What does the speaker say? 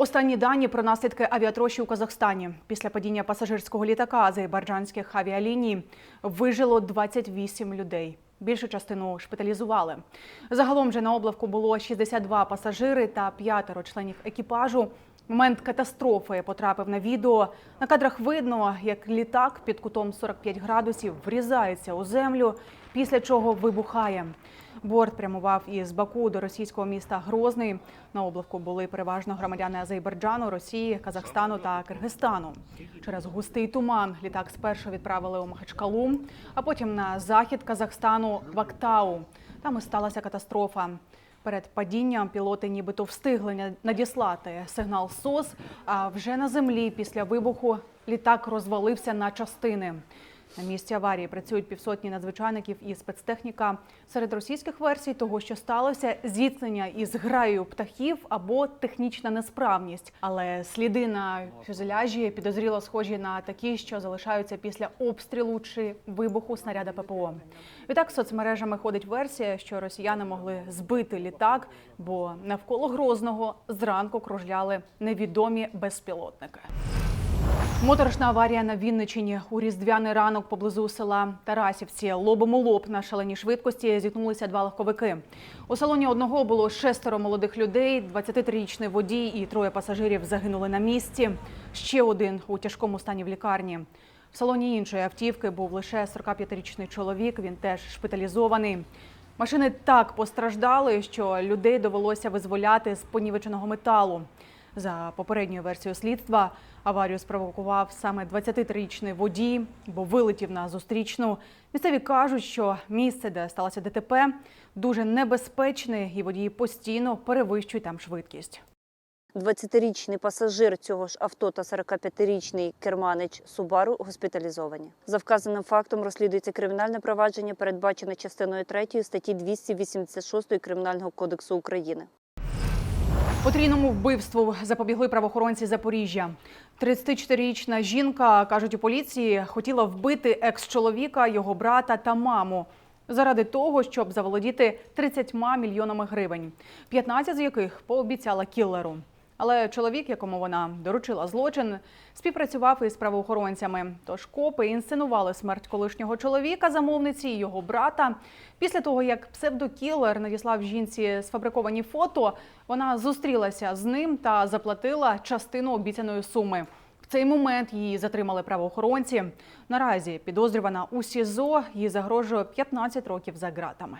Останні дані про наслідки авіатрощі у Казахстані після падіння пасажирського літака азербайджанських авіаліній вижило 28 людей. Більшу частину шпиталізували. Загалом же на облавку було 62 пасажири та п'ятеро членів екіпажу. Момент катастрофи потрапив на відео. На кадрах видно, як літак під кутом 45 градусів врізається у землю, після чого вибухає. Борт прямував із Баку до російського міста Грозний. На облавку були переважно громадяни Азербайджану, Росії, Казахстану та Киргизстану. Через густий туман літак спершу відправили у Махачкалу, а потім на захід Казахстану в Актау. Там і сталася катастрофа. Перед падінням пілоти нібито встигли надіслати сигнал СОС, а вже на землі після вибуху літак розвалився на частини. На місці аварії працюють півсотні надзвичайників і спецтехніка. Серед російських версій того, що сталося, зіткнення із граєю птахів або технічна несправність. Але сліди на фюзеляжі підозріло схожі на такі, що залишаються після обстрілу чи вибуху снаряда ППО. Відтак соцмережами ходить версія, що росіяни могли збити літак, бо навколо Грозного зранку кружляли невідомі безпілотники. Моторошна аварія на Вінничині у різдвяний ранок поблизу села Тарасівці. Лобом у лоб на шаленій швидкості зіткнулися два легковики. У салоні одного було шестеро молодих людей, 23-річний водій і троє пасажирів загинули на місці. Ще один у тяжкому стані в лікарні. В салоні іншої автівки був лише 45-річний чоловік. Він теж шпиталізований. Машини так постраждали, що людей довелося визволяти з понівеченого металу. За попередньою версією слідства, аварію спровокував саме 23-річний водій, бо вилетів на зустрічну. Місцеві кажуть, що місце, де сталося ДТП, дуже небезпечне, і водії постійно перевищують там швидкість. 20-річний пасажир цього ж авто та 45-річний керманич Субару госпіталізовані. За вказаним фактом розслідується кримінальне провадження, передбачене частиною 3 статті 286 Кримінального кодексу України. Потрійному вбивству запобігли правоохоронці Запоріжжя. 34-річна жінка, кажуть у поліції, хотіла вбити екс-чоловіка, його брата та маму. Заради того, щоб заволодіти 30 мільйонами гривень, 15 з яких пообіцяла кілеру. Але чоловік, якому вона доручила злочин, співпрацював із правоохоронцями. Тож копи інсценували смерть колишнього чоловіка, замовниці і його брата. Після того, як псевдокілер надіслав жінці сфабриковані фото, вона зустрілася з ним та заплатила частину обіцяної суми. В цей момент її затримали правоохоронці. Наразі підозрювана у СІЗО їй загрожує 15 років за ґратами.